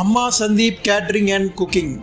అమ్మా Sandeep catering and cooking.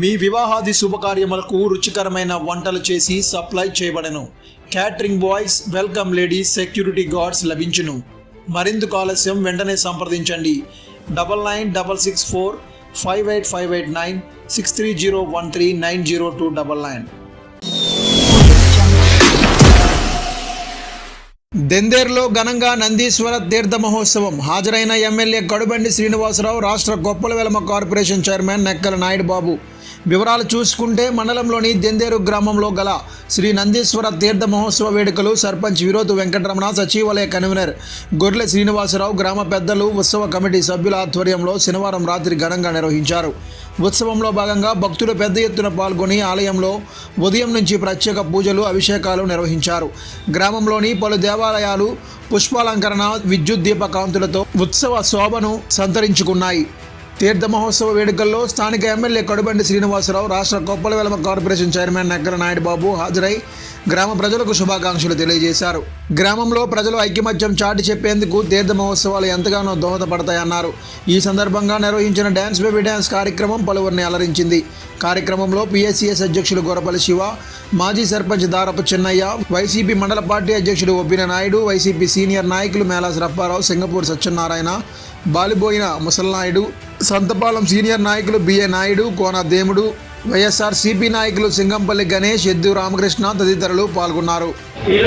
మీ వివాహాది శుభకార్యములకు రుచికరమైన వంటలు చేసి supply చేయబడను. Catering boys welcome ladies security guards లభించును. మరిందుకు ఆలస్యం వెంటనే సంప్రదించండి. Double nine double six four five eight five eight nine six three zero one three nine zero two double nine. దెందేర్లో ఘనంగా నందీశ్వర తీర్థ మహోత్సవం. హాజరైన ఎమ్మెల్యే కడుబండి శ్రీనివాసరావు రాష్ట్ర గొప్పల వెలమ కార్పొరేషన్ చైర్మన్ నెక్కల నాయుడు బాబు. వివరాలు చూసుకుంటే మండలంలోని దెందేరు గ్రామంలో గల శ్రీ నందీశ్వర తీర్థ మహోత్సవ వేడుకలు సర్పంచ్ విరోద్ వెంకటరమణ సచివాలయ కన్వీనర్ గొర్రెల శ్రీనివాసరావు గ్రామ పెద్దలు ఉత్సవ కమిటీ సభ్యుల ఆధ్వర్యంలో శనివారం రాత్రి ఘనంగా నిర్వహించారు. ఉత్సవంలో భాగంగా భక్తులు పెద్ద ఎత్తున పాల్గొని ఆలయంలో ఉదయం నుంచి ప్రత్యేక పూజలు అభిషేకాలు నిర్వహించారు. గ్రామంలోని పలు దేవాలయాలు పుష్పాలంకరణ విద్యుత్ దీప కాంతులతో ఉత్సవ శోభను సంతరించుకున్నాయి. తీర్థ మహోత్సవ వేడుకల్లో స్థానిక ఎమ్మెల్యే కడుబండి శ్రీనివాసరావు రాష్ట్ర కొప్పల వెలమ కార్పొరేషన్ చైర్మన్ నగ్గర నాయుడు బాబు హాజరై గ్రామ ప్రజలకు శుభాకాంక్షలు తెలియజేశారు. గ్రామంలో ప్రజలు ఐక్యమత్యం చాటి చెప్పేందుకు తీర్థ మహోత్సవాలు ఎంతగానో దోహదపడతాయన్నారు. ఈ సందర్భంగా నిర్వహించిన డ్యాన్స్ బేబీ డ్యాన్స్ కార్యక్రమం పలువురిని అలరించింది. కార్యక్రమంలో పిఎస్సిఎస్ అధ్యక్షులు గొరపల్లి శివ మాజీ సర్పంచ్ దారపు చెన్నయ్య వైసీపీ మండల పార్టీ అధ్యక్షుడు ఒబ్బిన నాయుడు వైసీపీ సీనియర్ నాయకులు మేళా రప్పారావు సింగపూర్ సత్యనారాయణ బాలిబోయిన ముసలనాయుడు సంతపాలెం సీనియర్ నాయకులు BA Naidu Kona Demudu YSR CP నాయకులు సింగంపల్లి గణేష్ ఎద్దు రామకృష్ణ తదితరులు పాల్గొన్నారు. ఈ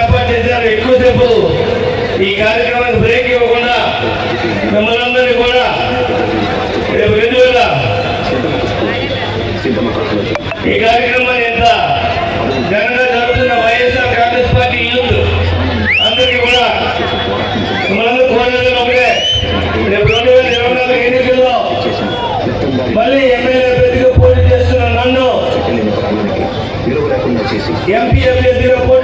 ఏర్పాటు చేశారు. ఈ కార్యక్రమానికి బ్రేక్ ఇవ్వకుండా మిమ్మల్ని కూడా రేపు రెండు వేల ఈ కార్యక్రమాన్ని ఎంత అందరికీ కూడా మనందరూ కోరేది ఒకటే. రేపు రెండు వేల ఇరవై నాలుగు ఎన్నికల్లో మళ్ళీ ఎమ్మెల్యే అభ్యర్థిగా పోటీ చేస్తున్న నన్ను ఎంపీ అభ్యర్థిగా పోటీ